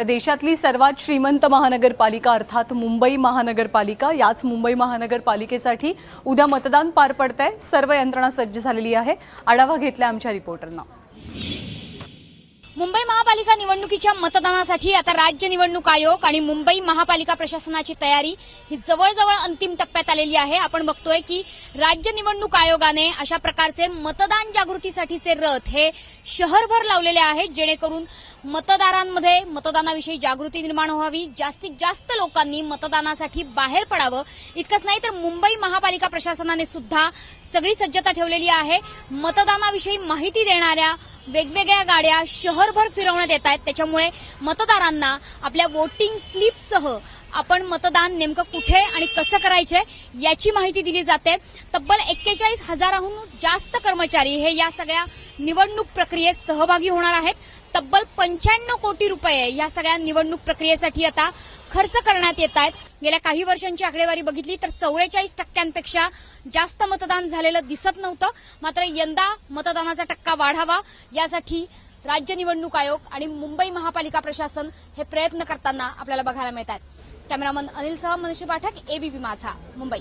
तर देशातली सर्वात श्रीमंत महानगरपालिका अर्थात मुंबई महानगरपालिका याच मुंबई महानगरपालिकेसाठी उद्या मतदान पार पडतंय. सर्व यंत्रणा सज्ज झालेली आहे. आढावा घेतला आमच्या रिपोर्टरनं. मुंबई महापालिका निवडणुकीच्या मतदानासाठी आता राज्य निवडणूक आयोग आणि मुंबई महापालिका प्रशासनाची तयारी ही जवळजवळ अंतिम टप्प्यात आलेली आहे. आपण बघतोय की राज्य निवडणूक आयोगाने अशा प्रकारचे मतदान जागृतीसाठीचे रथ हे शहरभर लावलेले आहेत जेणेकरून मतदारांमध्ये मतदानाविषयी जागृती निर्माण व्हावी. जास्तीत जास्त लोकांनी मतदानासाठी बाहेर पडावं. इतकंच नाही तर मुंबई महापालिका प्रशासनाने सुद्धा सगळी सज्जता ठेवलेली आहे. मतदानाविषयी माहिती देणाऱ्या वेगवेगळ्या गाड्या शहर शहरभर फिरवण्यात येत आहेत. त्याच्यामुळे मतदारांना आपल्या वोटिंग स्लिपसह आपण मतदान नेमकं कुठे आणि कसं करायचंय याची माहिती दिली जाते. तब्बल एक्केचाळीस हजाराहून जास्त कर्मचारी हे या सगळ्या निवडणूक प्रक्रियेत सहभागी होणार आहेत. तब्बल पंच्याण्णव कोटी रुपये या सगळ्या निवडणूक प्रक्रियेसाठी आता खर्च करण्यात येत आहेत. गेल्या काही वर्षांची आकडेवारी बघितली तर चौवेचाळीस टक्क्यांपेक्षा जास्त मतदान झालेलं दिसत नव्हतं. मात्र यंदा मतदानाचा टक्का वाढावा यासाठी राज्य निवडणूक आयोग आणि मुंबई महापालिका प्रशासन हे प्रयत्न करताना आपल्याला बघायला मिळत आहेत कॅमेरामन अनिल सह मनुष्य पाठक एबीपी माझा मुंबई.